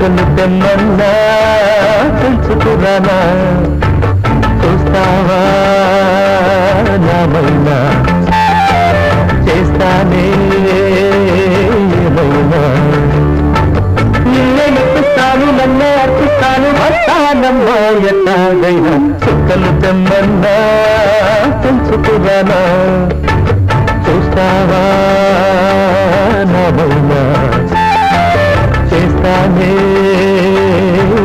చుక్కలు తెమ్మన్నా తెలుసుకురానా చూస్తావా నామైనా చేస్తానే ఏమైనా? నిన్నే మెప్పిస్తాను నన్నే అర్పిస్తాను వస్తానమ్మా ఎట్లాగైనా. చుక్కలు తెమ్మన్నా తెలుసుకురానా చూస్తావా నామైనా చేస్తానే ఏమైనా